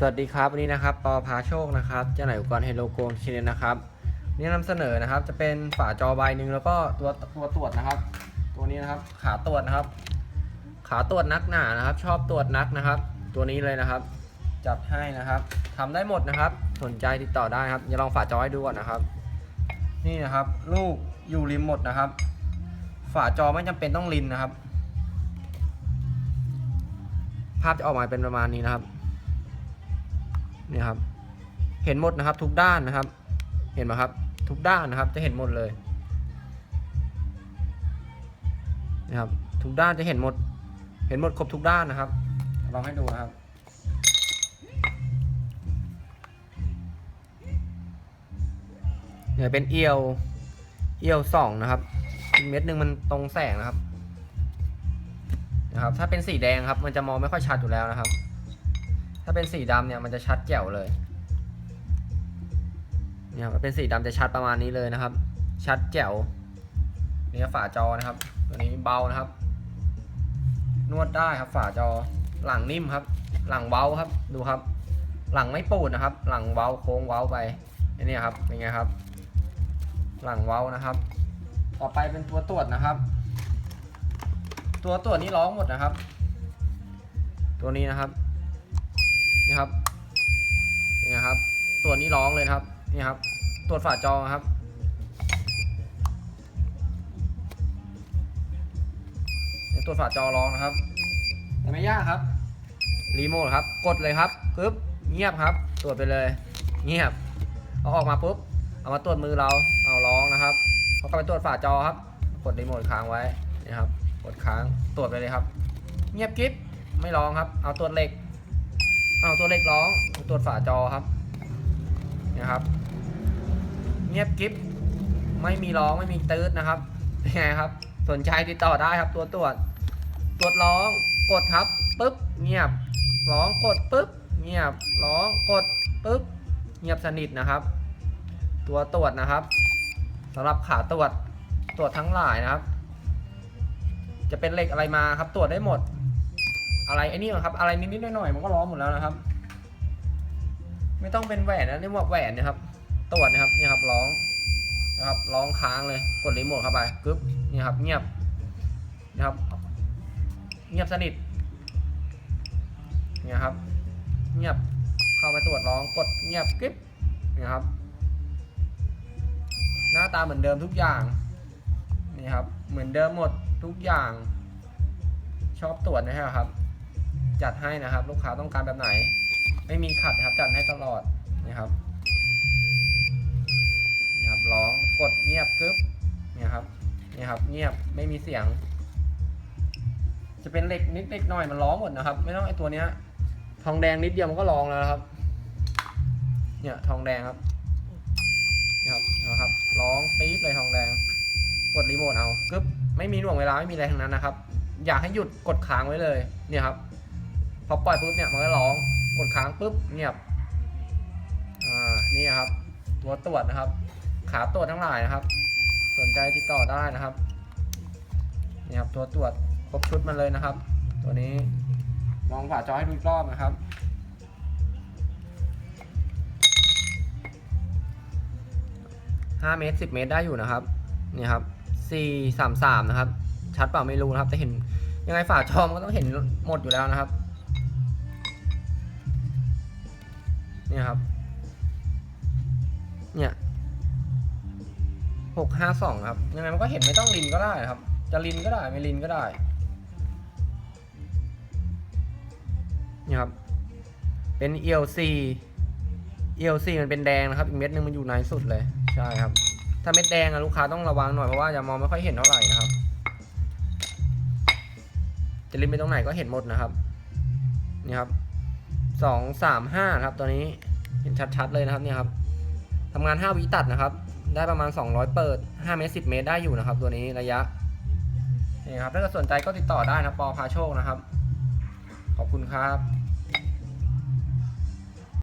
สวัสดีครับวันนี้นะครับปอพาโชคนะครับเจ้าไหนายอุปกรณ์เฮโลโกนชินนะครับนี่นำเสนอนะครับจะเป็นฝาจอใบหนึ่งแล้วก็ตัวตัวตรวจนะครับ ตัวนี้นะครับขาตรวจนะครับ ขาตรวจนักหนานะครับ ชอบตรวจนักนะครับ ตัวนี้เลยนะครับ จัดให้นะครับทำได้หมดนะครับ สนใจติดต่อได้ครับอย่าลองฝาจอให้ดูก่อนนะครับ นี่นะครับ ลูกอยู่ริมหมดนะครับ ฝาจอไม่จำเป็นต้องริมนะครับ ภาพจะออกมาเป็นประมาณนี้นะครับ นี่ครับ เห็นหมดนะครับทุกด้านนะครับ เห็นไหมครับ ทุกด้านนะครับ จะเห็นหมดเลยนะครับทุกด้านจะเห็นหมด เห็นหมดครบทุกด้านนะครับลองให้ดูนะครับเนี่ยเป็นเอียวเอียวสองนะครับเม็ดหนึ่งมันตรงแสงนะครับนะครับ ถ้าเป็นสีแดงครับ มันจะมองไม่ค่อยชัดอยู่แล้วนะครับ ถ้าเป็นสีดำเนี่ยมันจะชัดแจ๋วเลย เนี่ยเป็นสีดำจะชัดประมาณนี้เลยนะครับ ชัดแจ๋วนี่ฝาจอนะครับ ตัวนี้เบานะครับ นวดได้ครับ ฝาจอหลังนิ่มครับ หลังเว้าครับ ดูครับ หลังไม่ปูดนะครับ หลังเว้าโค้งเว้าไปอันนี้ครับเป็นไงครับ หลังเว้านะครับ ต่อไปเป็นตัวตรวจนะครับ ตัวตรวจนี้ร้องหมดนะครับ ตัวนี้นะครับ นี่ครับเป็นไงครับ ตัวนี้ร้องเลยครับนี่ครับ ตรวจฝาจอครับนี่ตรวจฝาจอร้องนะครับแต่ไม่ยากครับ รีโมทครับ กดเลยครับปึ๊บเงียบครับ ตรวจไปเลย เงียบ เอาออกมาปุ๊บ เอามาตรวจมือเรา เอาร้องนะครับพอกลับไปตรวจฝาจอครับ กดรีโมทค้างไว้นี่ครับ กดค้าง ตรวจไปเลยครับ เงียบกิ๊บ ไม่ร้องครับ เอาตรวจเหล็ก อาตัวเล็กร้องตรวจฝาจอครับนะครับ เงียบกิฟไม่มีร้องไม่มีตืดนะครับเป็นไงครับ สนใจติดต่อได้ครับ ตัวตรวจ ตรวจร้องกดครับปุ๊บเงียบร้องกดปุ๊บเงียบร้องกดปุ๊บเงียบสนิทนะครับ ตัวตรวจนะครับสำหรับขาตรวจตรวจทั้งหลายนะครับ จะเป็นเหล็กอะไรมาครับตรวจได้หมด อะไรไอ้นี่ครับ อะไรนิดๆหน่อยๆมันก็ร้องหมดแล้วนะครับ ไม่ต้องเป็นแหวนนะนี่ว่าแหวนนะครับตรวจนะครับนี่ครับร้องนะครับร้องค้างเลยกดรีโมทเข้าไปกึ๊บนี่ครับเงียบนะครับ เงียบสนิทนี่ครับ เงียบเข้าไปตรวจร้องกดเงียบกึ๊บนี่ครับ หน้าตาเหมือนเดิมทุกอย่างนี่ครับ เหมือนเดิมหมดทุกอย่าง ชอบตรวจนะครับ จัดให้นะครับ ลูกค้าต้องการแบบไหน ไม่มีขัดครับจัดให้ตลอดนี่ครับนี่ครับร้องกดเงียบกึ๊บนี่ครับนี่ครับ เงียบไม่มีเสียง จะเป็นเหล็กนิดเล็กหน่อยมันร้องหมดนะครับ ไม่ต้องไอตัวเนี้ย ทองแดงนิดเดียวมันก็ร้องแล้วนะครับ เนี่ยทองแดงครับนี่ครับนะครับ ร้องปี๊ดเลยทองแดง กดรีโมทเอากึ๊บไม่มีหน่วงเวลาไม่มีอะไรทั้งนั้นนะครับ อยากให้หยุดกดค้างไว้เลย เนี่ยครับ พอปล่อยปุ๊บเนี่ยมันก็ร้องกดค้างปุ๊บเงียบอ่านี่ครับตัวตรวจนะครับ ขาตรวจทั้งหลายนะครับ สนใจติดต่อได้นะครับนี่ครับตัวตรวจครบชุดมันเลยนะครับ ตัวนี้ลองผ่าจอให้ดูรอบนะครับห้าเมตรสิบเมตรได้อยู่นะครับนี่ครับสี่สามสามนะครับ ชัดเปล่าไม่รู้นะครับ แต่เห็นยังไงฝาจอมนก็ต้องเห็นหมดอยู่แล้วนะครับ เนี่ยครับ เนี่ยหกห้าสองครับ ยังไงมันก็เห็นไม่ต้องลินก็ได้ครับ จะลินก็ได้ไม่ลินก็ได้เนี่ยครับ เป็น ELC ELC มันเป็นแดงนะครับ อีกเม็ดหนึงมันอยู่ในสุดเลย ใช่ครับ ถ้าเม็ดแดงอะลูกค้าต้องระวังหน่อยเพราะว่าจะมองไม่ค่อยเห็นเท่าไหร่นะครับ จะลินไปตรงไหนก็เห็นหมดนะครับ นี่ครับ สองสามห้าครับตัวนี้เห็นชัดๆเลยนะครับเนี่ยครับทำงานห้าวิตัดนะครับ ได้ประมาณ 200 เปิด5เมตร10 เมตรได้อยู่นะครับ ตัวนี้ระยะนี่ครับถ้าเกิดสนใจก็ติดต่อได้นะปอพาโชคนะครับ ขอบคุณครับ